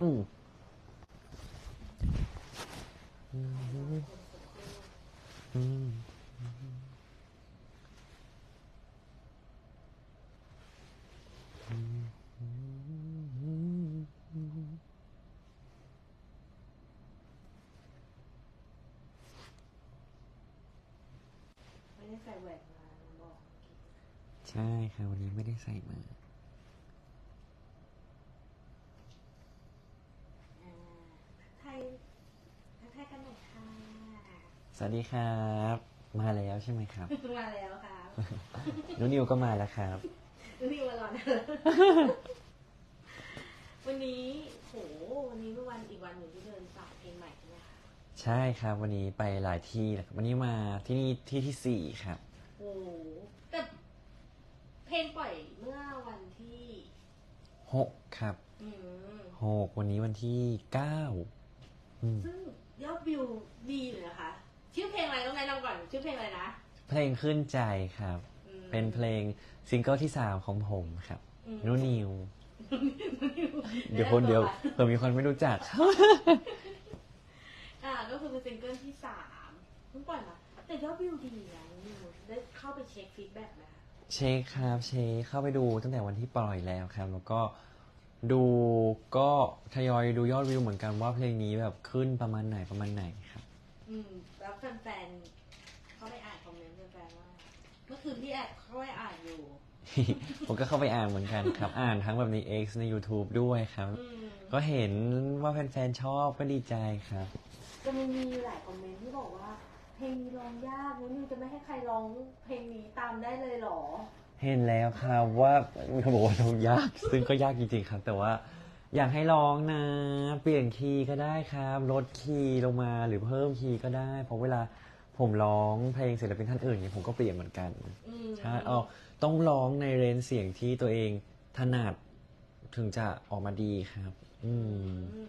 อืมอืมไม่ได้ใส่แหวนมาบอกใช่ครับวันนี้ไม่ได้ใส่มาอ่าไทยทักทายกันหน่อยค่ะ ส วัสดีครับ มาแล้วใช่ไหมครับ มาแล้วค่ะนุนิวก็มาแล้วครับรีบมารอนะวันนี้โหวันนี้เป็นวันอีกวันหนึ่งที่เดินสายเพลงใหม่ใช่ไหมคะใช่ครับ วันนี้ไปหลายที่แล้วครับวันนี้มาที่นี่ที่ที่สี่ครับโอ้แต่เพลงปล่อยเมื่อวันที่หกครับอืมหกวันนี้วันที่เก้าอืมซึ่งยอดวิวดีเลยนะคะ ชื่อเพลงอะไรต้องแนะนำก่อนชื่อเพลงอะไรนะ เพลงขึ้นใจครับ อืม เป็นเพลงซิงเกิลที่สามของผมครับอืม นุนิว เดี๋ยวคนเดียวเผื่อมีคนไม่รู้จัก อ่าก็คือเป็นซิงเกิลที่สามเพิ่งปล่อยมาแต่ยอดวิวดีนะนิวได้เข้าไปเช็คฟีดแบ็กไหมคะเชคครับเชคเข้าไปดูตั้งแต่วันที่ปล่อยแล้วครับ แล้วก็ดูก็ทยอยดูยอดวิวเหมือนกันว่าเพลงนี้แบบขึ้นประมาณไหนประมาณไหนครับ อืม แล้วแฟนๆเขาไปอ่านคอมเมนต์แฟนๆว่าเมื่อคืนพี่แอบเข้าไปอ่านอยู่ ผมก็เข้าไปอ่านเหมือนกันครับ อ่านทั้งแบบใน X ใน YouTube ด้วยครับ อืมก็เห็นว่าแฟนๆชอบก็ดีใจครับ จะมันมีหลายคอมเมนต์ที่บอกว่า เพลงนี้ร้องยากนิวจะไม่ให้ใครร้องเพลงนี้ตามได้เลยเหรอ เห็นแล้วครับว่ามีคนบอกว่าร้องยาก ซึ่งก็ยากจริงๆครับ แต่ว่า อยากให้ร้องนะ เปลี่ยนคีย์ก็ได้ครับ ลดคีย์ลงมาหรือเพิ่มคีย์ก็ได้ เพราะเวลาผมร้องเพลงศิลปินท่านอื่นเนี่ยผมก็เปลี่ยนเหมือนกันอืม ใช่เอาต้องร้องในเรนจ์เสียงที่ตัวเองถนัดถึงจะออกมาดีครับ อืมอืม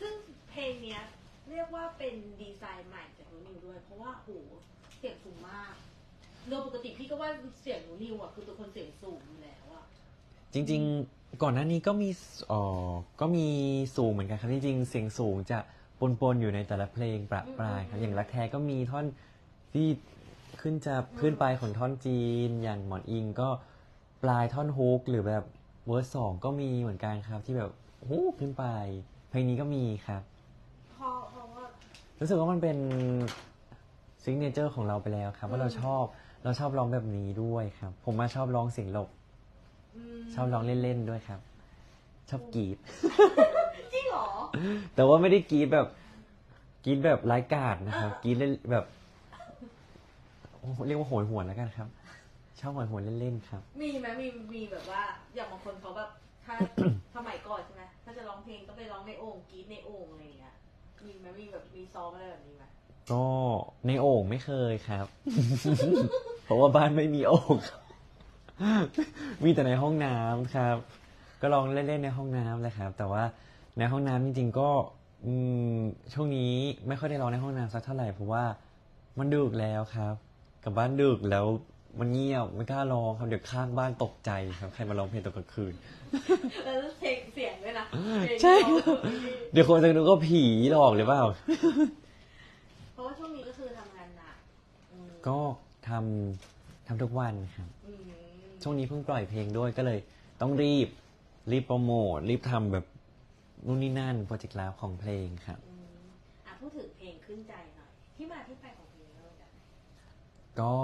ซึ่งเพลงเนี้ยเรียกว่าเป็นดีไซน์ใหม่จากนิวด้วย เพราะว่าโหเสียงสูงมากโดยปกติพี่ก็ว่าเสียงหนูนิวอะคือตัวคนเสียงสูงอยู่แล้วอะจริง ๆ ก่อนหน้านี้ก็มีเอ๋อก็มีสูงเหมือนกันครับจริงๆเสียงสูงจะปนๆอยู่ในแต่ละเพลงประปรายครับอย่างรักแท้ก็มีท่อนที่ขึ้นจะขึ้นปลายของท่อนจีน อย่างหมอนอิงก็ปลายท่อนฮุกหรือแบบเวอร์สสองก็มีเหมือนกันครับ ที่แบบฮู้ขึ้นไป เพลงนี้ก็มีครับเพราะเพราะว่า รู้สึกว่ามันเป็นซิงเนเจอร์ของเราไปแล้วครับ ว่าเราชอบเราชอบร้องแบบนี้ด้วยครับ ผมมาชอบร้องเสียงหลบม ชอบร้องเล่นๆด้วยครับ ชอบกรีด จริงเหรอ แต่ว่าไม่ได้กรีดแบบกรีดแบบไร้กาดนะครับกรีดเล่นแบบโอ้โหเรียกว่าโหยหวนแล้วกันครับ ชอบโหยหวนเล่นๆครับ มีไหมมีมีแบบว่า อย่างบางคนเขาแบบถ้าสมัยก่อนใช่ไหมถ้าจะร้องเพลงต้องไปร้องในโอ่งกรีดในโอ่งอะไรอย่างเงี้ยมีไหมมีแบบมีซ้อมอะไรแบบนี้ไหมก็ในโอ่งไม่เคยครับ เพราะว่าบ้านไม่มีโอ่งครับ มีแต่ในห้องน้ำครับ ก็ลองเล่นๆในห้องน้ำเลยครับ แต่ว่าในห้องน้ำจริงๆก็อืมช่วงนี้ไม่ค่อยได้ร้องในห้องน้ำสักเท่าไหร่เพราะว่ามันดึกแล้วครับ กลับบ้านดึกแล้วมันเงียบไม่กล้าร้องครับเดี๋ยวข้างบ้านตกใจครับใครมาร้องเพลงตอนกลางคืน แล้วเพลงเสียงด้วยนะเพลงใช่ร้องเดี๋ยวคนจะนึกว่าผีหลอกหรือเปล่า เพราะว่าช่วงนี้ก็คือทำงานหนักอืมก็ทำทำทุกวันครับอืม ช่วงนี้เพิ่งปล่อยเพลงด้วยก็เลย ต้องรีบรีบโปรโมทรีบทำแบบนู่นนี่นั่นโปรเจกต์ลับของเพลงครับ อืมอะพูดถึงเพลงขึ้นใจหน่อย ที่มาที่ไปของเพลงเราจากไหนก็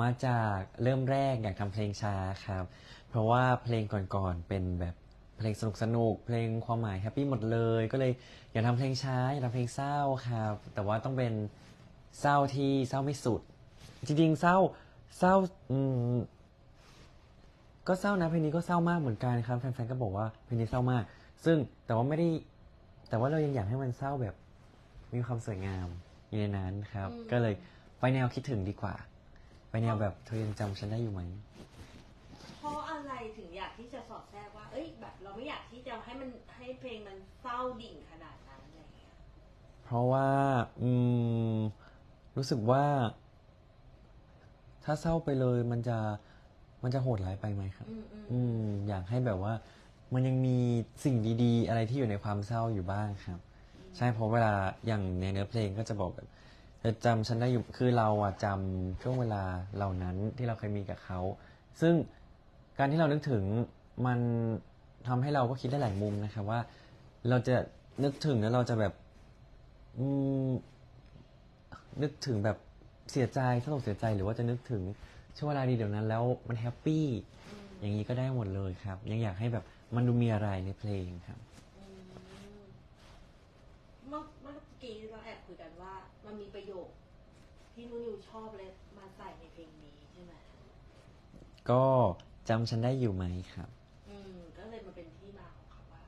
มาจากเริ่มแรกอยากทำเพลงช้าครับ เพราะว่าเพลงก่อนๆเป็นแบบเพลงสนุกสนุกๆเพลงความหมายแฮปปี้หมดเลย ก็เลยอยากทำเพลงช้าอยากทำเพลงเศร้าครับ แต่ว่าต้องเป็นเศร้าที่เศร้าไม่สุด จริงๆเศร้าเศร้าอืม ก็เศร้านะเพลงนี้ก็เศร้ามากเหมือนกันครับแฟนๆก็บอกว่าเพลงนี้เศร้ามาก ซึ่งแต่ว่าไม่ได้ แต่ว่าเรายังอยากให้มันเศร้าแบบ มีความสวยงามอยู่ในนั้นครับ ก็เลยไปแนวคิดถึงดีกว่า ไปแนวแบบเธอยังจำฉันได้อยู่ไหมเพราะอะไรถึงอยากที่จะสอดแทรกว่า เอ้ยแบบเราไม่อยากที่จะให้มันให้เพลงมันเศร้าดิ่งขนาดนั้นอะไรอย่างเงี้ยเพราะว่าอืมรู้สึกว่า ถ้าเศร้าไปเลยมันจะ มันจะโหดร้ายไปไหมครับอืมอืมอืมอยากให้แบบว่า มันยังมีสิ่งดีๆ อะไรที่อยู่ในความเศร้าอยู่บ้างครับ ใช่เพราะเวลาอย่างในเนื้อเพลงก็จะบอกแบบเธอจำฉันได้อยู่คือเราอะจำช่วงเวลาเหล่านั้นที่เราเคยมีกับเขา ซึ่งการที่เรานึกถึงมันทำให้เราก็คิดได้หลายมุมนะครับว่า เราจะนึกถึงแล้วเราจะแบบอืมนึกถึงแบบเสียใจสลดเสียใจหรือว่าจะนึกถึง ช่วงเวลาดีเดี๋ยวนั้นแล้วมันแฮปปี้อืมอย่างนี้ก็ได้หมดเลยครับ ยังอยากให้แบบมันดูมีอะไรในเพลงครับ อืมเมื่อเมื่อกี้เราแอบคุยกันว่า มันมีประโยคที่นุนิวชอบเลยมาใส่ในเพลงนี้ใช่ไหมก็จำฉันได้อยู่ไหมครับ อืม ก็เลยมาเป็นที่มาของคำว่า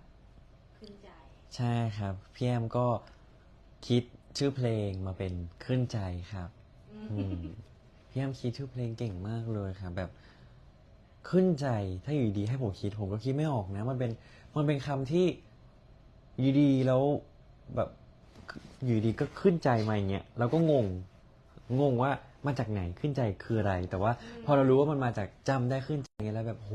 ขึ้นใจ ใช่ครับพี่แอมก็คิดชื่อเพลงมาเป็นขึ้นใจครับ อือืมม พี่แอมคิดชื่อเพลงเก่งมากเลยครับแบบขึ้นใจถ้าอยู่ดีให้ผมคิดผมก็คิดไม่ออกนะ มันเป็นมันเป็นคำที่อยู่ดีแล้วแบบอยู่ดีก็ขึ้นใจมาอย่างเงี้ยเราก็งงงงว่ามาจากไหนขึ้นใจคืออะไร แต่ว่าพอเรารู้ว่ามันมาจากจำได้ขึ้นใจแล้วแบบโห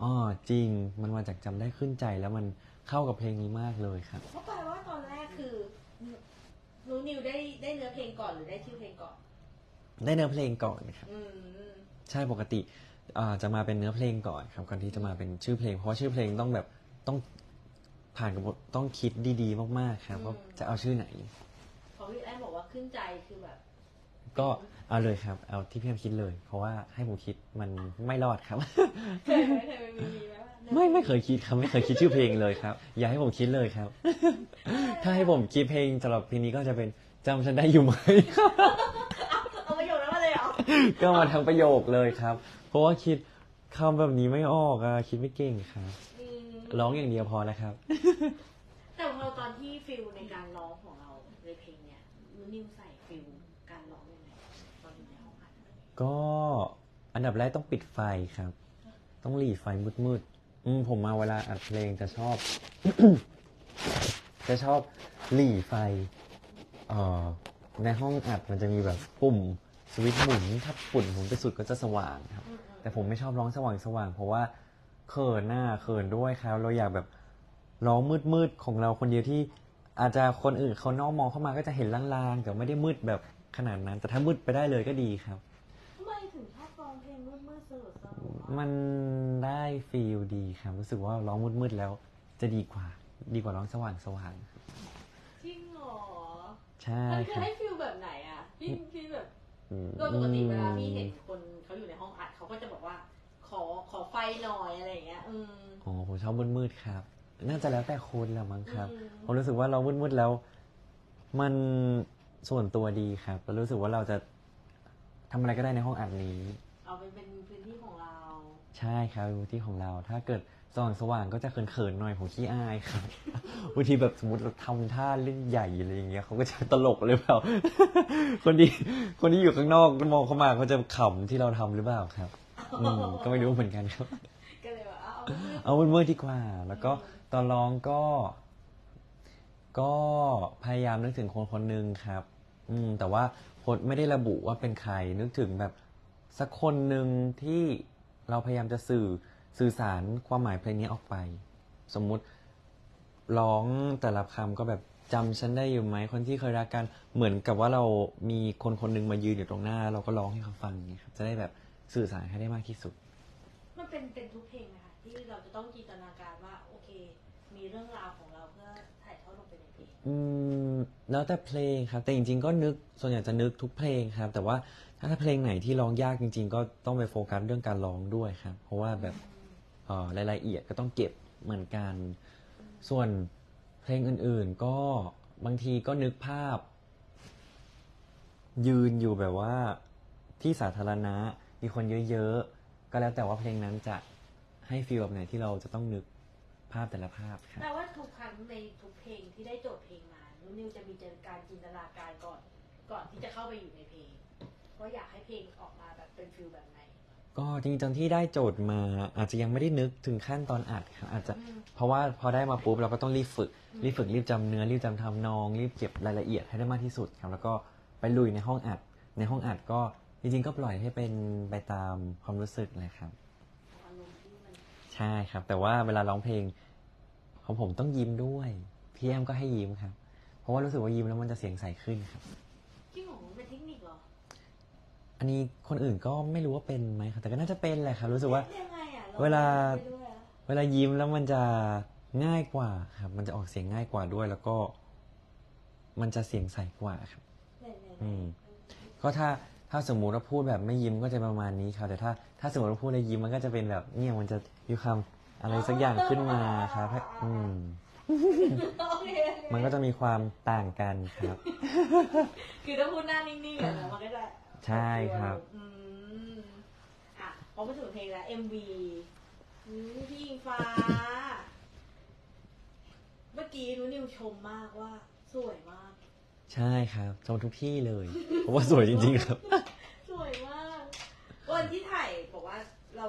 อ๋อจริงมันมาจากจำได้ขึ้นใจแล้วมันเข้ากับเพลงนี้มากเลยครับ เพราะแปลว่าตอนแรกคือนุนิวได้ได้เนื้อเพลงก่อนหรือได้ชื่อเพลงก่อน ได้เนื้อเพลงก่อนครับอืมใช่ปกติอ่าจะมาเป็นเนื้อเพลงก่อนครับก่อนที่จะมาเป็นชื่อเพลง เพราะว่าชื่อเพลงต้องแบบต้องผ่านกับบทต้องคิดดีๆ มากๆครับว่าจะเอาชื่อไหนพอพี่แอนบอกว่าขึ้นใจคือแบบ ก็เอาเลยครับ เอาที่พี่แอมคิดเลย เพราะว่าให้ผมคิดมันไม่รอดครับเคยไหมเคยมีมีไหมว่าไม่ไม่เคยคิดครับไม่เคยคิดชื่อเพลงเลยครับ อย่าให้ผมคิดเลยครับ ถ้าให้ผมคิดเพลงสำหรับเพลงนี้ก็จะเป็นจำฉันได้อยู่ไหม ก็มาทั้งประโยคเลยครับ เพราะว่าคิดคำแบบนี้ไม่ออกอะคิดไม่เก่งครับ อืมร้องอย่างเดียวพอแล้วครับ แต่พอตอนที่ฟิลในการร้องของเราในเพลงเนี้ยนุนิวใส่ฟิลการร้องยังไงตอนอยู่ในห้องอัดก็อันดับแรกต้องปิดไฟครับ ต้องหลีไฟมืดๆอืมผมมาเวลาอัดเพลงจะชอบ จะชอบหลีไฟเอ่อในห้องอัดมันจะมีแบบปุ่ม สวิตช์หมุนถ้าปุ่นหมุนไปสุดก็จะสว่างครับอืมอืมแต่ผมไม่ชอบร้องสว่างสว่างๆเพราะว่าเขินหน้าเขินด้วยครับ เราอยากแบบร้องมืดๆของเราคนเดียวที่อาจจะคนอื่นเขานอกมองเข้ามาก็จะเห็นลางๆแต่ไม่ได้มืดแบบขนาดนั้น แต่ถ้ามืดไปได้เลยก็ดีครับทำไมถึงชอบร้องเพลงมืดมืดๆสลัวสลัวมันได้ฟีลดีครับรู้สึกว่าร้องมืดๆแล้วจะดีกว่า ดีกว่าร้องสว่างสว่างจริงเหรอๆใช่มันคคือรับให้ฟิลแบบไหนอะพี่พี่แบบอืม โดยปกติเวลาพี่เห็นคนเขาอยู่ในห้องอัดเขาก็จะบอกว่า ขอขอไฟหน่อยอะไรอย่างเงี้ยอืมอ๋อผมชอบมืดๆครับ น่าจะแล้วแต่คนแหละมั้งครับอืมผมรู้สึกว่าเรามืดๆแล้ว มันส่วนตัวดีครับแล้วรู้สึกว่าเราจะทำอะไรก็ได้ในห้องอัดนี้ เอาไปเป็นพื้นที่ของเรา ใช่ครับเป็นพื้นที่ของเรา ถ้าเกิด สว่างสว่างๆก็จะเขินๆหน่อยผมขี้อายครับบางทีแบบสมมติเราทำท่าเล่นใหญ่อะไรอย่างเงี้ยเขาก็จะตลกเลยเปล่าคนที่คนที่อยู่ข้างนอกมองเข้ามาเขาจะขำที่เราทำหรือเปล่าครับ อืมก็ไม่รู้เหมือนกันครับก็เลยว่าเอาเอามืดๆดีกว่า แล้วก็ตอนร้องก็ ก็พยายามนึกถึงคนคนหนึ่งครับ อืม แต่ว่าคนไม่ได้ระบุว่าเป็นใครนึกถึงแบบสักคนหนึ่งที่เราพยายามจะสื่อ สื่อสารความหมายเพลงนี้ออกไป สมมุติร้องแต่ละคำก็แบบจำฉันได้อยู่ไหมคนที่เคยรักกันเหมือนกับว่าเรามีคนคนหนึ่งมายืนอยู่ตรงหน้า เราก็ร้องให้เขาฟังอย่างเงี้ยครับจะได้แบบสื่อสารให้ได้มากที่สุด มันเป็นเป็นทุกเพลงไหมคะที่เราจะต้องจินตนาการว่าโอเค มีเรื่องราวของเราเพื่อถ่ายทอดลงไปในเพลงอืมแล้วแต่เพลงครับ แต่จริง ๆ ก็นึกส่วนใหญ่จะนึกทุกเพลงครับ แต่ว่าถ้าถ้าเพลงไหนที่ร้องยากจริง ๆ ก็ต้องไปโฟกัสเรื่องการร้องด้วยครับ เพราะว่าแบบเอ่อ รายละเอียดก็ต้องเก็บเหมือนกัน ส่วนเพลงอื่นๆก็บางทีก็นึกภาพ ยืนอยู่แบบว่าที่สาธารณะมีคนเยอะๆ ก็แล้วแต่ว่าเพลงนั้นจะให้ฟีลแบบไหนที่เราจะต้องนึกภาพแต่ละภาพครับแปลว่าทุกครั้งในทุกเพลงที่ได้โจทย์เพลงมานุนิวจะมีการจินตนาการก่อน ก่อนที่จะเข้าไปอยู่ในเพลงว่าะอยากให้เพลงออกมาแบบเป็นฟิลแบบไหน ก็จริงๆตอนที่ได้โจทย์มาอาจจะยังไม่ได้นึกถึงขั้นตอนอัดครับอาจจะอืมเพราะว่าพอได้มาปุ๊บเราก็ต้องรีบฝึก รีบฝึกรีบจำเนื้อรีบจำทำนอง รีบเก็บรายละเอียดให้ได้มากที่สุดครับแล้วก็ไปลุยในห้องอัด ในห้องอัดก็จริงๆ ก็ปล่อยให้เป็นไปตามความรู้สึกเลยครับอารมณ์ที่มันใช่ครับ แต่ว่าเวลาร้องเพลงของผมต้องยิ้มด้วยพี่แอมก็ให้ยิ้มครับ เพราะว่ารู้สึกว่ายิ้มแล้วมันจะเสียงใสขึ้นครับ อันนี้คนอื่นก็ไม่รู้ว่าเป็นไหมครับแต่ก็น่าจะเป็นแหละครับ รู้สึกว่า ยังไงอะรเวลา ไปด้วยอะเวลายิ้มแล้วมันจะง่ายกว่าครับ มันจะออกเสียงง่ายกว่าด้วย แล้วก็ มันจะเสียงใสกว่าครับ ไหนๆๆอืม ก็ถ้าถ้าสมมุติว่าพูดแบบไม่ยิ้มก็จะประมาณนี้ครับ แต่ถ้าถ้าสมมติว่าพูดแล้วยิ้มมันก็จะเป็นแบบเนี่ยมันจะมีความอะไรสักอย่างขึ้นมาครับให้อืม โอเคมันก็จะมีความต่างกันครับ คือถ้าพูดหน้านิ่งๆแบบนั้นมันก็จะ ใช่ครับ อืมอะพอมาถึงเพลงแล้ว MV อืมพี่อิงฟ้า เมื่อกี้นุนิวชมมากว่า สวยมาก ใช่ครับชมทุกที่เลย เพราะว่าสวยจริง ๆ ครับ สวยมาก วันที่ถ่ายบอกว่าเรา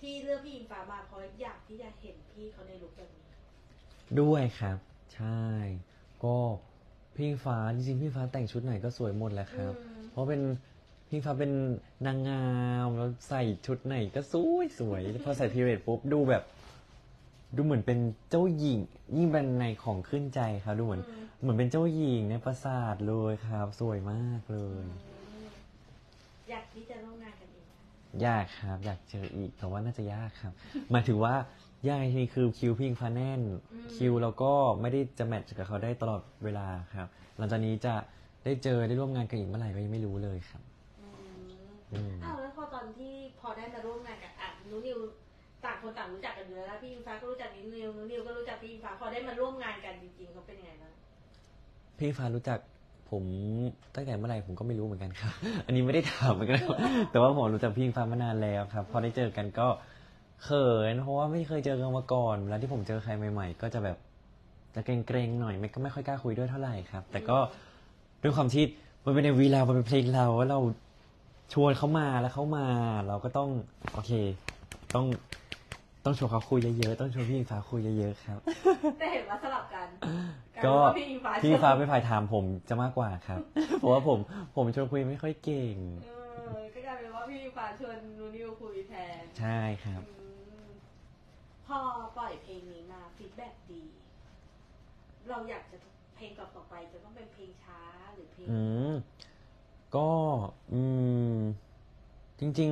ที่เลือกพี่อิงฟ้ามาเพราะอยากที่จะเห็นพี่เขาในลุคแบบนี้ ด้วยครับ ใช่ ก็พี่ฟ้าจริงๆพี่ฟ้าแต่งชุดไหนก็สวยหมดแหละครับ อืม เพราะเป็น พี่ฟ้าเป็นนางงามแล้วใส่ชุดไหนก็สวยสวยพอใส่พีเรดปุ๊บดูแบบ ดูเหมือนเป็นเจ้าหญิง ยิ่งเป็นในของขึ้นใจครับดูเหมือนอืมเหมือนเป็นเจ้าหญิงในปราสาทเลยครับ สวยมากเลย อยากที่จะร่วมงานกันอีกนะยากครับ อยากเจออีกแต่ว่าน่าจะยากครับหมายถึงว่ายากที่คือคิวพี่อิงฟ้าแน่น คิวเราก็ไม่ได้จะแมทช์กับเขาได้ตลอดเวลาครับ หลังจากนี้จะได้เจอได้ร่วมงานกันอีกเมื่อไหร่ก็ยังไม่รู้เลยครับ อืมอืมอ้าวแล้วพอตอนที่พอได้มาร่วมงานกับอะนุนิวต่างคนต่างรู้จักกันอยู่แล้วแล้วพี่อิงฟ้าก็รู้จักนุนิวนุนิวก็รู้จักพี่อิงฟ้าพอได้มาร่วมงานกันจริงๆเขาเป็นยังไงบ้างพี่ฟ้ารู้จักผมตั้งแต่เมื่อไหร่ผมก็ไม่รู้เหมือนกันครับ อันนี้ไม่ได้ถามเหมือนกันแต่ว่าผมรู้จักพี่ฟ้ามานานแล้วครับ พอได้เจอกันก็เขินเพราะว่าไม่เคยเจอกันมาก่อนเวลาที่ผมเจอใครใหม่ ๆ ก็จะแบบจะเกรงๆหน่อยไม่ก็ไม่ค่อยกล้าคุยด้วยเท่าไหร่ครับ แต่ก็ด้วยความที่มันเป็นในวีเรามันเป็นเพลงเราแล้วเรา ชวนเขามาแล้วเขามา เราก็ต้องโอเค ต้องต้องชวนเขาคุยเยอะๆต้องชวนพี่ฟ้าคุยเยอะๆครับ แต่เห็นว่าสลับกันก็ลายเป็นว่าพี่อิงฟ้าพี่ฟ้าไม่พายถามผมจะมากกว่าครับ เพราะว่าผมผมชวนคุยไม่ค่อยเก่ง เออก็กลายเป็นว่าพี่อิงฟ้าชวนนุนิวคุยแทนใช่ครับ อืมพอปล่อยเพลงนี้มาฟีดแบ็ดี เราอยากจะเพลงต่อๆไปจะต้องเป็นเพลงช้าหรือเพลงอืม ก็อืมจริง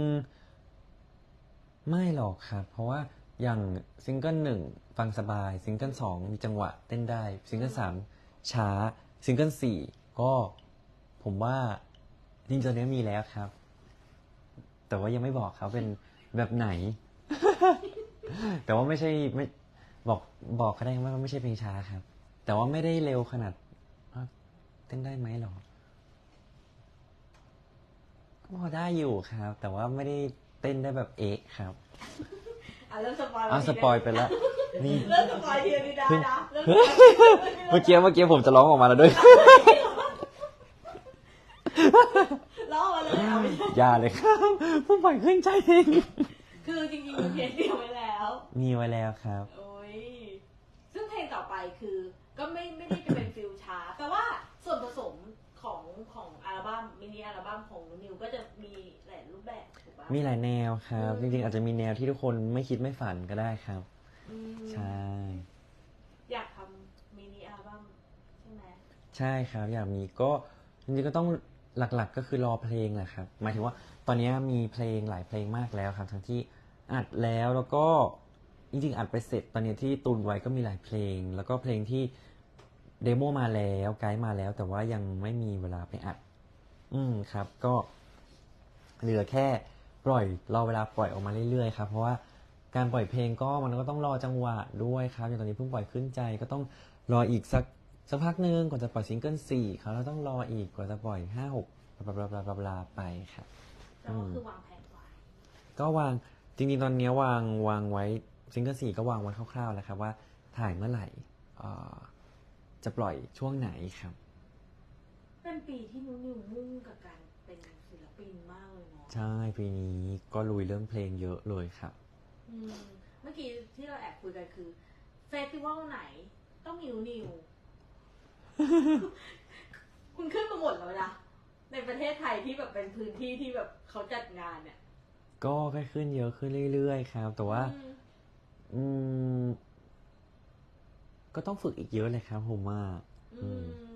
ๆ ไม่หรอกครับ เพราะว่าอย่างซิงเกิลหนึ่งฟังสบาย ซิงเกิลสองมีจังหวะเต้นได้ ซิงเกิลสามช้า ซิงเกิลสี่ก็ผมว่าจริงๆตอนนี้มีแล้วครับ แต่ว่ายังไม่บอกครับเป็นแบบไหน แต่ว่าไม่ใช่ไม่บอกบอกก็ได้ว่าไม่ใช่เพลงช้าครับ แต่ว่าไม่ได้เร็วขนาดเต้นได้ไหมหรอ พอได้อยู่ครับ แต่ว่าไม่ได้เต้นได้แบบเอ๊ะครับอะเริ่มสปอยล์อ้าวสปอยไปแล้วนี่เริ่มสปอยล์ทีละนิดนะนะเริ่มสปอยล์เมื่อกี้เมื่อกี้ผมจะร้องออกมาแล้วด้วยล้อมาเลยเอาไม่ใช่อย่าเลยครับผมปล่อยขึ้นใจเองคือจริงๆมันเพลงเดียวไว้แล้ว มีไว้แล้วครับ โอ้ย ซึ่งเพลงต่อไปคือ ก็ไม่ไม่ได้จะเป็นฟิลช้า แต่ว่าส่วนผสมของของอัล บั้มมินิอัลบั้มของนิวก็จะมีหลายรูปแบบถูกปะ มีหลายแนวครับ อืจม ริงๆ อาจจะมีแนวที่ทุกคนไม่คิดไม่ฝันก็ได้ครับ อืมใช่ อยากทำมินิอัลบั้มใช่ไหมใช่ครับ อยากมีก็จริงๆก็ต้องหลักๆก็คือรอเพลงแหละครับหมายถึงว่าตอนนี้มีเพลงหลายเพลงมากแล้วครับ ทั้งที่อัดแล้วแล้วก็จริงๆอัดไปเสร็จตอนนี้ที่ตุนไว้ก็มีหลายเพลง แล้วก็เพลงที่เดโมมาแล้วไกด์มาแล้ว แต่ว่ายังไม่มีเวลาไปอัด อืมครับ ก็เหลือแค่ปล่อยรอเวลาปล่อยออกมาเรื่อยๆครับเพราะว่าการปล่อยเพลงก็มันก็ต้องรอจังหวะด้วยครับอย่างตอนนี้เพิ่งปล่อยขึ้นใจก็ต้องรออีกสักสักพักหนึ่งก่อนจะปล่อยซิงเกิลสี่ครับแล้วต้องรออีกกว่าจะปล่อยห้าหกบลาบลาบลาบลาบลาไปครับแล้วก็คือวางแผนไว้ก็วางจริงๆตอนนี้วางวางไว้ซิงเกิลสี่ก็วางไว้คร่าวๆแล้วครับว่าถ่ายเมื่อไหร่เอ่อจะปล่อยช่วงไหนครับ เป็นปีที่นุนิวมุ่งกับการเป็นศิลปินมากเลยเนาะใช่ปีนี้ก็ลุยเรื่องเพลงเยอะเลยครับอืมเมื่อกี้ที่เราแอบคุยกันคือเฟสติวัลไหน ต้องมีนุนิว คุณขึ้นมาหมดแล้วนะในประเทศไทยที่แบบเป็นพื้นที่ที่แบบเขาจัดงานเนี่ย ก็ค่อยขึ้นเยอะขึ้นเรื่อยๆครับ แต่ว่า อืมอืมก็ต้องฝึกอีกเยอะเลยครับผมว่าอืม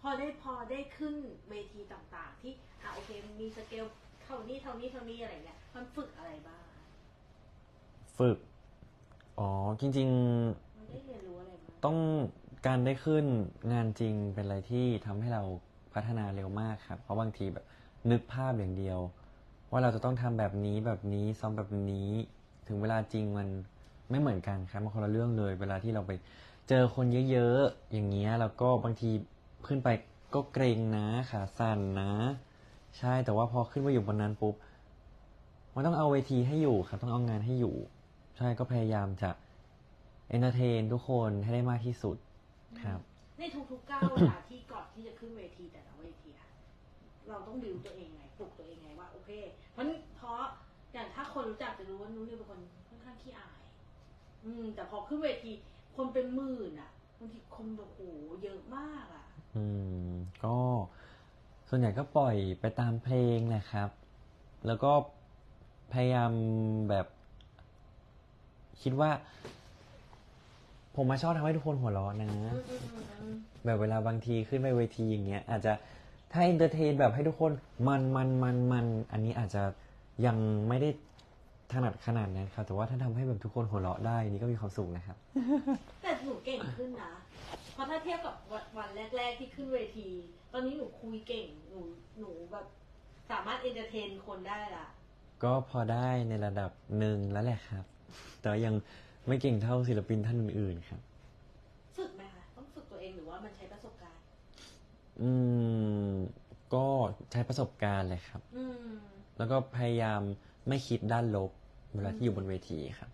พอได้พอได้ขึ้นเวทีต่างๆ ที่อะโอเคมีสเกลเท่านี้เท่านี้เท่านี้อะไรเงี้ยมันฝึกอะไรบ้างฝึก อ๋อจริงๆมันได้เรียนรู้อะไรบ้างต้องการได้ขึ้นงานจริงเป็นอะไรที่ทำให้เราพัฒนาเร็วมากครับ เพราะบางทีแบบนึกภาพอย่างเดียว ว่าเราจะต้องทำแบบนี้แบบนี้ซ้อมแบบนี้ ถึงเวลาจริงมันไม่เหมือนกันครับมันคนละเรื่องเลย เวลาที่เราไปเจอคนเยอะๆอย่างเงี้ยแล้วก็บางที ขึ้นไปก็เกรงนะขาสั่นนะ ใช่แต่ว่าพอขึ้นมาอยู่บนนั้นปุ๊บมันต้องเอาเวทีให้อยู่ครับ ต้องเอางานให้อยู่ ใช่ก็พยายามจะเอนเตอร์เทนทุกคนให้ได้มากที่สุดครับ ในทุกๆก้าวเวลาที่ก่อนที่จะขึ้นเวทีแต่ละเวทีอะเราต้องดิวตัวเองไงปลุกตัวเองไงว่าโอเคมันเพราะอย่างถ้าคนรู้จักจะรู้ว่านุ้ยเป็นคนค่อนข้างขี้อาย อืม แต่พอขึ้นเวทีคนเป็นหมื่นอะบางทีคนแบบโอ้โหเยอะมากอะ อืม ก็ส่วนใหญ่ก็ปล่อยไปตามเพลงแหละครับ แล้วก็พยายามแบบ คิดว่า ผมมาชอบทำให้ทุกคนหัวเราะนะ แบบเวลาบางทีขึ้นไปเวทีอย่างเงี้ย อาจจะถ้าเอนเตอร์เทนแบบให้ทุกคนมันมันมันมันอันนี้อาจจะยังไม่ได้ถนัดขนาดนั้นครับ แต่ว่าถ้าทำให้แบบทุกคนหัวเราะได้นี่ก็มีความสุขนะครับ แต่หนูเก่งขึ้นนะ เพราะถ้าเทียบกับวันวันแรก ๆ ที่ขึ้นเวที ตอนนี้หนูคุยเก่ง หนูหนูแบบสามารถเอนเตอร์เทนคนได้ละก็พอได้ในระดับหนึ่งแล้วแหละครับ แต่ว่ายังไม่เก่งเท่าศิลปินท่านอื่นๆครับ ฝึกไหมคะต้องฝึกตัวเองหรือว่ามันใช้ประสบการณ์ อืม ก็ใช้ประสบการณ์เลยครับ อืม แล้วก็พยายามไม่คิดด้านลบเวลาที่อยู่บนเวทีครับ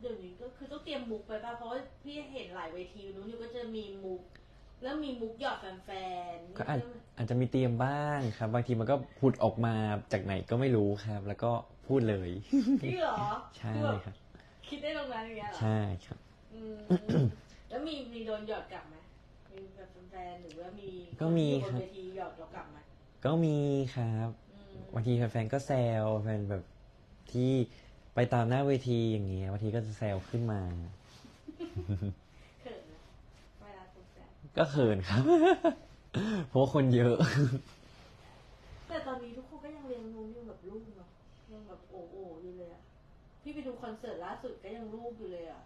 เดี๋ยวนี้ก็คือต้องเตรียมมุกไปป่ะเพราะว่าพี่เห็นหลายเวทีนู้นอยู่ก็จะมีมุก แล้วมีมุกหยอดแฟนๆก็อาจอาจจะมีเตรียมบ้างครับ บางทีมันก็ผุดออกมาจากไหนก็ไม่รู้ครับ แล้วก็พูดเลยจริงเหรอใช่อแบบครับ คิดได้ตรงนั้นอย่างเงี้ยเหรอใช่ครับอืมแล้วมีมีโดนหยอดกลับไหมมีแบบแฟนๆหรือว่ามีก็มีนที่อยู่บครับนเวทีหยอดเรากลับไหมก็มีครับอืมบางทีแฟนๆก็แซวแฟนแบบที่ ไปตามหน้าเวทีอย่างเงี้ยบางทีก็จะแซวขึ้นมา เขินนะเวลาถูกแซวก็เขินครับ เพราะว่าคนเยอะ แต่ตอนนี้ทุกคนก็ยังเลี้ยงนุ้นอยู่แบบลูกเนาะยังแบบโอ้โออยู่เลยอะพี่ไปดูคอนเสิร์ตล่าสุดก็ยังลูกอยู่เลยอะ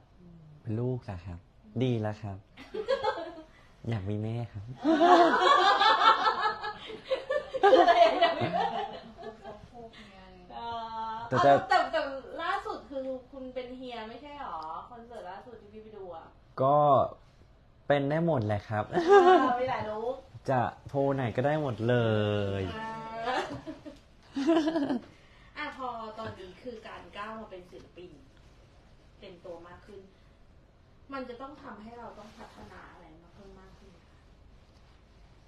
เป็นลูกแหละครับ ดีแล้วครับ อยากมีแม่ครับอะไรอย่างเงี้ยเออแต่แต่จะแต่แต่ล่าสุด คือคุณเป็นเฮียไม่ใช่หรอคอนเสิร์ตล่าสุดที่พี่ไปดูอะก็เป็นได้หมดแหละครับเออมีหลายลูกจะโพลไหนก็ได้หมดเลย อะพอตอนนี้คือการก้าวมาเป็นศิลปิน เป็นตัวมากขึ้น มันจะต้องทำให้เราต้องพัฒนาอะไรมาเพิ่มมากขึ้นไหมคะ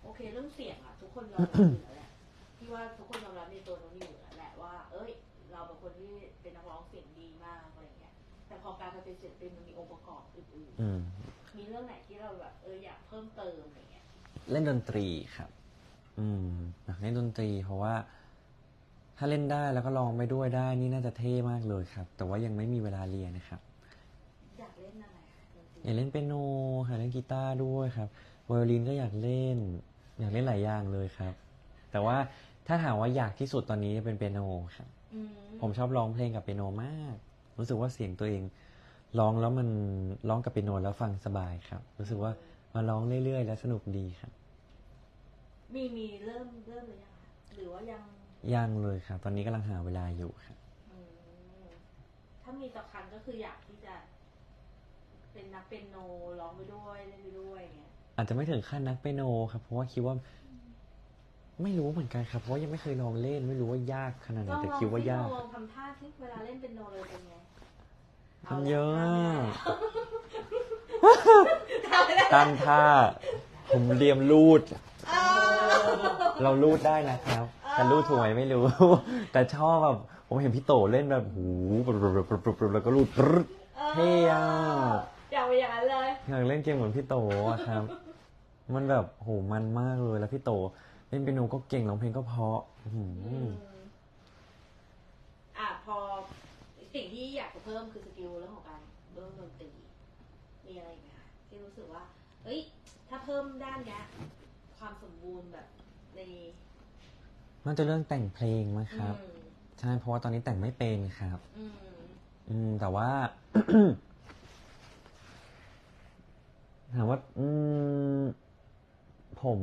โอเคเรื่องเสียงอะทุกคนยอมรับอยู่แล้วแหละพี่ว่าทุกคนยอมรับในตัวน้องนิว แต่พอการมาเป็นศิลปินมันมีองค์ประกอบอื่นอืม ๆมีเรื่องไหนที่เราแบบเอออยากเพิ่มเติมอะไรเงี้ยเล่นดนตรีครับ อืมอยากเล่นดนตรี เพราะว่า ถ้าเล่นได้แล้วก็ร้องไปด้วยได้นี่น่าจะเท่มากเลยครับ แต่ว่ายังไม่มีเวลาเรียนนะครับอยากเล่นอะไรคะดนตรีอยากเล่นเปียโนค่ะเล่นกีตาร์ด้วยครับไวโอลินก็อยากเล่น อยากเล่นหลายอย่างเลยครับ แต่ว่าถ้าถามว่าอยากที่สุดตอนนี้เป็นเปียโนครับ อืมผมชอบร้องเพลงกับเปียโนมาก รู้สึกว่าเสียงตัวเองร้องแล้วมันร้องกับเปียโนแล้วฟังสบายครับ รู้สึกว่ามาร้องเรื่อยๆ แล้วสนุกดีครับ มีมีเริ่มเริ่มหรือยังคะหรือว่ายังยังเลยครับ ตอนนี้กำลังหาเวลาอยู่ครับอืมถ้ามีสักครั้งก็คืออยากที่จะ เป็นนักเป็นโนร้องไปด้วยเล่นไปด้วยอย่างเงี้ยอาจจะไม่ถึงขั้นนักเปียโนครับ เพราะว่าคิดว่า ไม่รู้เหมือนกันครับ เพราะว่ายังไม่เคยลองเล่น ไม่รู้ว่ายากขนาดไหลนองแต่ลองคิดว่าสิยากลองทำท่าที่เวลาเล่นเป็นโนเลยเป็นไง มันเยอะาอะทำไม่ได้ตั้งท่า ผมเรียมรูดอ้าวเรารูดได้นะครับ แต่รูดถูกไหมไม่รู้ แต่ชอบแบบผมเห็นพี่โตเล่นแบบหูปรุบปรุบปรุบปรุบปรุบแล้วก็รูดปรึ๊ดเท่อะอยากไปอย่างนั้นเลยอยากเล่นเกมเหมือนพี่โตอะครับ มันแบบโหมันมากเลยแล้วพี่โต เล่นเปียโนก็เก่งร้องเพลงก็เพราะอื้อหืออืมอะพอ สิ่งที่อยากจะเพิ่มคือสกิลเรื่องของรื่องดนตรีมีอะไรอีกไหมคะที่รู้สึกว่าเอ้ย ถ้าเพิ่มด้านเนี้ย ความสมบูรณ์แบบในน่าจะเรื่องแต่งเพลงมั้งครับอืมใช่เพราะว่าตอนนี้แต่งไม่เป็นครับ อืมอืม แต่ว่า ถามว่า อืม ผม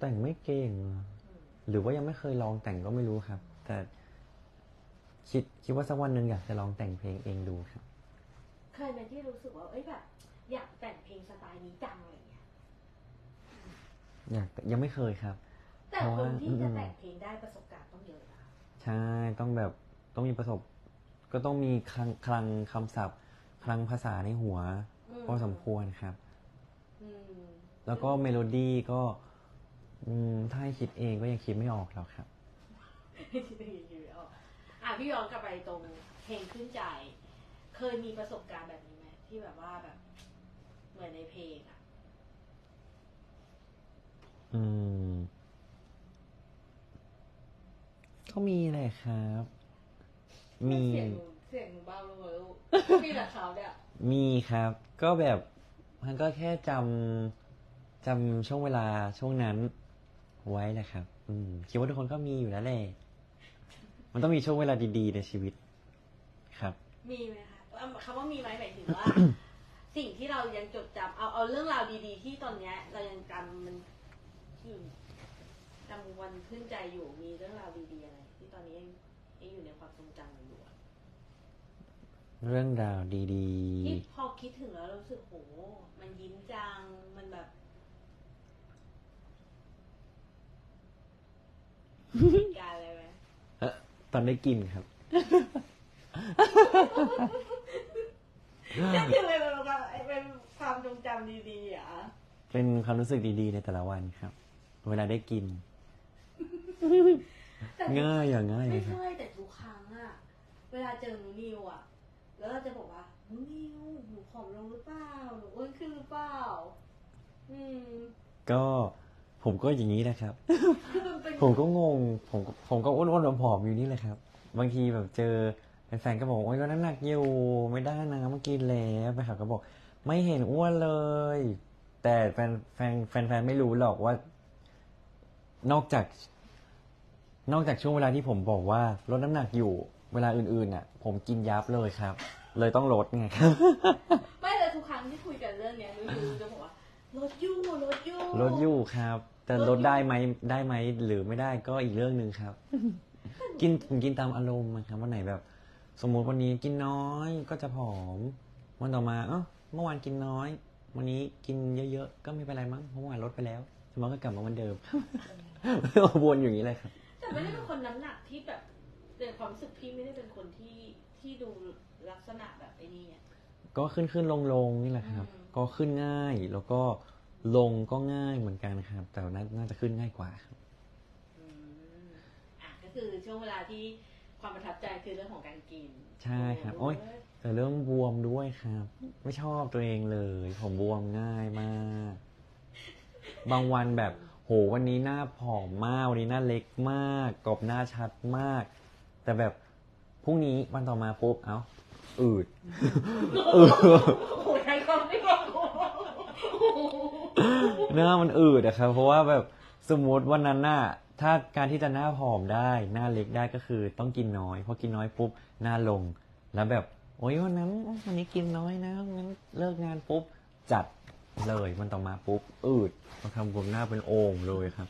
แต่งไม่เก่งอะหรือว่ายังไม่เคยลองแต่งก็ไม่รู้ครับ แต่ คิดคิดว่าสักวันหนึ่งอยากจะลองแต่งเพลงเองดูครับ เคยไหมที่รู้สึกว่าเอ้ยแบบ อยากแต่งเพลงสไตล์นี้จังอะไรเงี้ย อยากยังไม่เคยครับ แต่เพราะคว่านที่จะอืมแต่งเพลงได้ประสบการณ์ต้องเยอะนะใช่ต้องแบบต้องมีประสบ ก็ต้องมีคลังคลังคำศัพท์คลังภาษาในหัวพอสมควรครับอืมแล้วก็เมโลดี้ก็อืมถ้าให้คิดเองก็ยังคิดไม่ออกหรอกครับที่ได้ยินอยู่ออก อะพี่ย้อนกลับไปตรงเพลงขึ้นใจ เคยมีประสบการณ์แบบนี้ไหมที่แบบว่าแบบ เหมือนในเพลงอะ อืม ก็มีแหละครับ มี เสียงหนูเสียงหนูเบาลงเลยลูกมีแต่เขาเนี่ยมีครับ ก็แบบมันก็แค่จำจำช่วงเวลาช่วงนั้น ไว้แหละครับ อืมคิดว่าทุกคนก็มีอยู่แล้วแหละ มันต้องมีช่วงเวลาดีๆในชีวิต ครับ มีไหมคะเอ่อคำว่ามีไหมหมายถึงว่า สิ่งที่เรายังจดจำเอาเอาเรื่องราวดีๆ ที่ตอนเนี้ย เรายังจำมันอยู่จำวันขึ้นใจอยู่มีเรื่องราวดีๆอะไรที่ตอนนี้ยังยังอยู่ในความทรงจำอยู่อะเรื่องราวดีที่พอคิดถึงแล้วรู้สึกโห มันยิ้มจังมันแบบเหตุการณ์อะไรไหมๆเอ่อตอนได้กินครับนี่คือเป็นแบบเป็นความทรงจำดีๆอะเป็นความรู้สึกดีๆ ในแต่ละวันครับ เวลาได้กิน แต่ง่ายอย่างง่ายเลไม่ยครับ ใช่แต่ทุกครั้งอะเวลาเจอหนูนิวอะแล้วเราจะบอกว่าหนูนิวหนูผอมลงหรือเปล่าหนูอ้วนขึ้นหรือเปล่าอืมก็ ผมก็อย่างนี้นะครับคือมันเป็นผมก็งง ผมก็ผมก็อ้วนๆผอมๆอยู่นี่แหละครับ บางทีแบบเจอแฟนๆก็บอกโอ๊ยลดน้ำหนักอยู่ไม่ได้นะเมื่อกี้แล้วไปหาก็บอก ไม่เห็นอ้วนเลย แต่แฟนแฟนแฟนๆไม่รู้หรอกว่า นอกจาก นอกจากช่วงเวลาที่ผมบอกว่าลดน้ำหนักอยู่เวลาอื่นๆน่ะ ผมกินยับเลยครับ เลยต้องลดไงครับ ไม่เลยทุกครั้งที่คุยกันเรื่องเนี้ยหนูนิวจะบอก ว่าลดอยู่ลดอยู่ลดอยู่ครับ แต่ลดได้ไหมได้ไหมหรือไม่ได้ก็อีกเรื่องหนึ่งครับ กินผมกินตามอารมณ์อะครับวันไหนแบบ สมมุติวันนี้กินน้อยก็จะผอม วันต่อมาเอ้าเมื่อวานกินน้อย วันนี้กินเยอะๆก็ไม่เป็นไรมั้งเพราะเมื่อวานลดไปแล้วสมมติก็กลับมาเหมือนเดิมวนอยู่อย่างนี้เลยครับ แต่ไม่ได้เป็นคนน้ำหนักที่แบบในความรู้สึกพี่ไม่ได้เป็นคนที่ที่ดูลักษณะแบบไอ้นี่อะก็ขึ้นขึ้นลงลงนี่แหละครับอืม ก็ขึ้นง่ายแล้วก็ลงก็ง่ายเหมือนกันครับ แต่น่าน่าจะขึ้นง่ายกว่าครับอืมอะก็คือช่วงเวลาที่ความประทับใจคือเรื่องของการกินใช่ครับ โอ๊ยแต่เรื่องบวมด้วยครับ ไม่ชอบตัวเองเลย ผมบวมง่ายมาก บางวันแบบ โหวันนี้หน้าผอมมากวันนี้หน้าเล็กมากกรอบหน้าชัดมาก แต่แบบพรุ่งนี้วันต่อมาปุ๊บเอ้าอืดอืดโอ้โหใช้คำไม่บอก หน้ามันอืดอะครับ เพราะว่าแบบสมมติวันนั้นน่ะถ้าการที่จะหน้าผอมได้หน้าเล็กได้ก็คือต้องกินน้อยพอกินน้อยปุ๊บหน้าลง แล้วแบบ โอ๊ยวันนั้นวันนี้กินน้อยนะงั้นเลิกงานปุ๊บจัดเลยมันต่อมาปุ๊บอืดมาทำผมหน้าเป็นโอ่งเลยครับ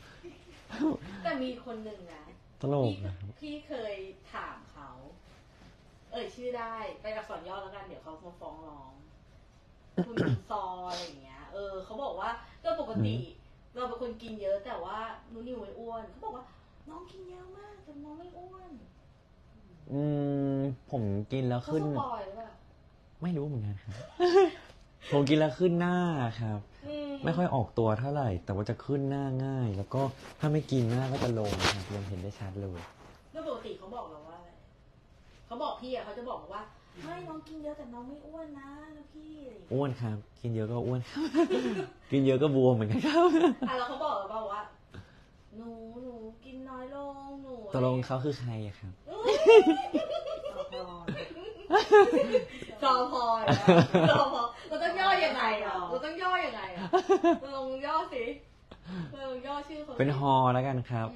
แต่มีคนหนึ่งนะตลกพี่นะครับ พี่เคยถามเขา เอ่ยชื่อได้ไปอักษรย่อแล้วกันเดี๋ยวเขามาฟ้องร้อง คุณซออะไรอย่างเงี้ย เออเขาบอกว่าโดยปกติเราเป็นคนกินเยอะ แต่ว่านุนิวไม่อ้วนเขาบอกว่า น้องกินเยอะมากแต่น้องไม่อ้วนอืมผมกินแล้วเขาขึ้น สปอยหรือเปล่าไม่รู้เหมือนกันครับ ผมกินแล้วขึ้นหน้าครับ อืมไม่ค่อยออกตัวเท่าไหร่ แต่ว่าจะขึ้นหน้าง่าย แล้วก็ถ้าไม่กินหน้าก็จะลงครับยังเห็นได้ชัดเลย โดยปกติเขาบอกเราว่าอะไรเขาบอกพี่อะเขาจะบอกว่า ไม่น้องกินเยอะแต่น้องไม่อ้วนนะนะพี่อะไรอย่างเงี้ยอ้วนครับ กินเยอะก็อ้วนครับกินเยอะก็บวมเหมือนกันครับอะแล้วเขาบอกเราเปล่าว่าหนูหนูกินน้อยลงหนูตกลงเขาคือใครอะครับเอ้ยจอพอยจอพอเราต้องย่อยังไงอะเราต้องย่อยังไงอะลองย่อสิลองย่อชื่อเขาสิเป็นฮอแล้วกันครับ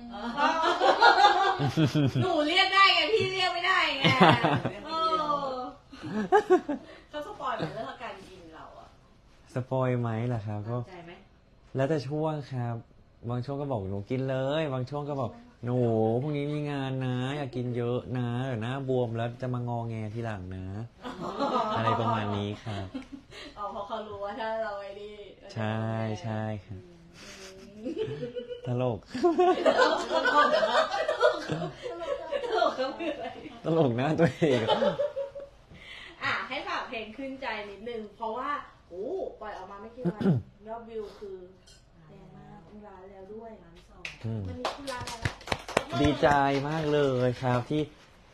หนูเรียกได้ไงพี่เรียกไม่ได้ไงเออ เขาสปอยล์เหมือนเรื่องการกินเราอะสปอยไหมล่ะครับก็ ใจไหมแล้วแต่ช่วงครับ บางช่วงก็บอกหนูกินเลย บางช่วงก็บอกหนูพรุ่งนี้มีงานนะ อยากกินเยอะนะเดี๋ยวหน้าบวมแล้วจะมางอแงทีหลังนะ อะไรประมาณนี้ครับ อ๋อเพราะเขารู้ว่าถ้าเราไอ้นี่เราจะใช่ใช่ครับอืมตลก ตลกก็คืออะไร ตลกหน้าตัวเองอะให้ฝาก เพลงขึ้นใจนิดนึง เพราะว่าโอ้ปล่อยออกมาไม่กี่วันยอดวิวคือแรงมากคุณร้านแล้วด้วยร้านสองอืม วันนี้คุณร้านแล้วดีใจมากเลยครับที่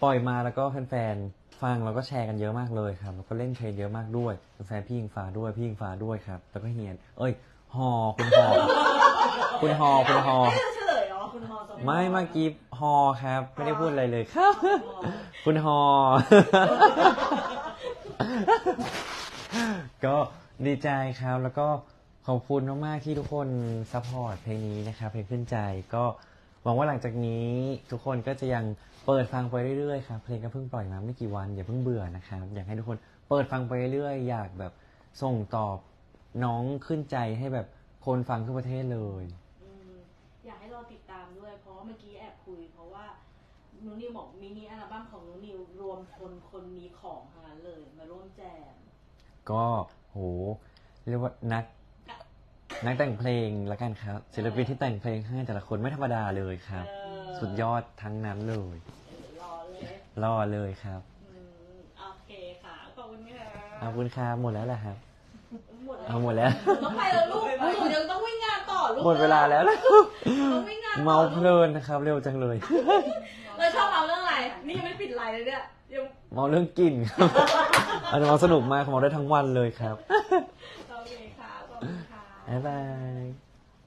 ปล่อยมาแล้วก็แฟนๆฟังแล้วก็แชร์กันเยอะมากเลยครับแล้วก็เล่นเพลงเยอะมากด้วยแฟนๆพี่ยิงฟ้าด้วยพี่ยิงฟ้าด้วยครับแล้วก็เฮียน เอ้ยฮอคุณฮอคุณฮอคุณฮอไม่ได้เฉลยเหรอคุณฮอสองไม่เมื่อกี้ฮอครับ ไม่ได้พูดอะไรเลยครับ คุณฮอ ก็ดีใจครับแล้วก็ขอบคุณมากๆที่ทุกคนซัพพอร์ตเพลงนี้นะครับเพลงขึ้นใจก็หวังว่าหลังจากนี้ทุกคนก็จะยังเปิดฟังไปเรื่อยๆครับเพลงก็เพิ่งปล่อยมาไม่กี่วันอย่าเพิ่งเบื่อนะครับอยากให้ทุกคนเปิดฟังไปเรื่อยๆอยากแบบส่งตอบน้องขึ้นใจให้แบบคนฟังทั่วประเทศเลย อยากให้เราติดตามด้วยเพราะเมื่อกี้แอบคุย เพราะว่า นุนิวบอกมินิอัลบั้มของนุนิวรวมคนคนมีของทั้งนั้นเลย มาร่วมแจม ก็โหเรียกว่านักนักแต่งเพลงละกันครับ ศิลปินที่แต่งเพลงให้แต่ละคนไม่ธรรมดาเลยครับ เออ สุดยอดทั้งนั้นเลยรอเลยรอเลยครับอืมโอเคค่ะ ขอบคุณค่ะขอบคุณครับหมดแล้วแหละครับ หมดแล้วเอาหมดแล้ว ต้องไปแล้วลูกหนูยังต้องวิ่งงานต่อ ลูกหมดเวลาแล้วนะต้องวิ่งงานต่อเมาเพลินนะครับ เร็วจังเลย เราชอบเมาเรื่องอะไร นี่ยังไม่ปิดไลน์เลยเนี่ยยังเมาเรื่องกินครับอันนี้เมาสนุกมากเมาได้ทั้งวันเลยครับโอเคค่ะขอบคุณค่ะ บ๊ายบาย